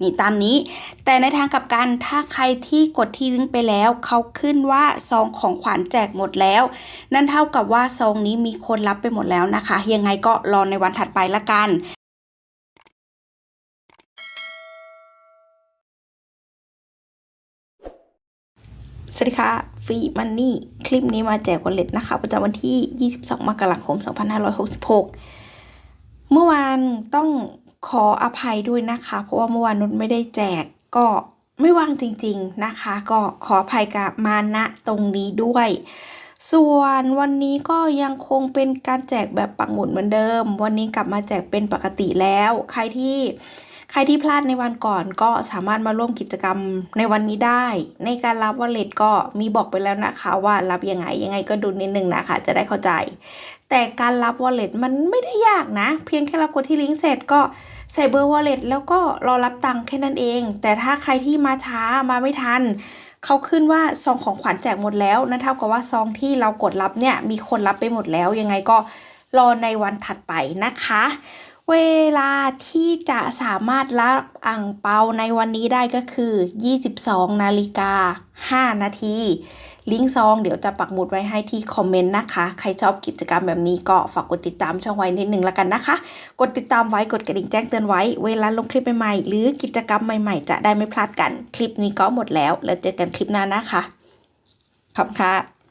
นี่ตามนี้ แต่ในทางกลับกันถ้าใครที่กดที่ลิงก์ไปแล้ว เขาขึ้นว่าซองของขวัญแจกหมดแล้ว นั่นเท่ากับว่าซองนี้มีคนรับไปหมดแล้วนะคะ ยังไงก็รอในวันถัดไปละกันสวัสดีค่ะฟรีมันนี่คลิปนี้มาแจกวอลเล็ตนะคะ ประจำวันที่ 22 มกราคม 2566 เมื่อวานต้อง ขออภัยด้วยนะคะ เพราะว่าเมื่อวานนุชไม่ได้แจกก็ไม่ว่างจริงๆนะคะ ก็ขออภัยกับมาณตรงนี้ด้วย ส่วนวันนี้ก็ยังคงเป็นการแจกแบบปักหมุดเหมือนเดิม วันนี้กลับมาแจกเป็นปกติแล้ว ใครที่ ใครที่พลาดในวันก่อนก็สามารถมาร่วมกิจกรรมในวันนี้ได้ ในการรับวอลเล็ตก็มีบอกไปแล้วนะคะว่ารับยังไงยังไงก็ดูนิดนึงนะคะ จะได้เข้าใจ แต่การรับวอลเล็ตมันไม่ได้ยากนะ เพียงแค่เรากดที่ลิงก์เสร็จก็ใส่เบอร์วอลเล็ตแล้วก็รอรับตังค์แค่นั้นเอง แต่ถ้าใครที่มาช้ามาไม่ทันเขาขึ้นว่าซองของขวัญแจกหมดแล้วนั่นเท่ากับว่าซองที่เรากดรับเนี่ยมีคนรับไปหมดแล้วยังไงก็รอในวันถัดไปนะคะ เวลาที่จะสามารถรับอ่างเปาในวันนี้ได้ก็คือ 22 นาฬิกา 5 นาที ลิงก์ซองเดี๋ยวจะปักหมุดไว้ให้ที่คอมเมนต์นะคะ ใครชอบกิจกรรมแบบนี้ก็ฝากกดติดตามช่องไว้นิดนึงแล้วกันนะคะ กดติดตามไว้กดกระดิ่งแจ้งเตือนไว้ เวลาลงคลิปใหม่ๆ หรือกิจกรรมใหม่ๆ จะได้ไม่พลาดกัน คลิปนี้ก็หมดแล้ว แล้วเจอกันคลิปหน้านะคะขอบคุณค่ะ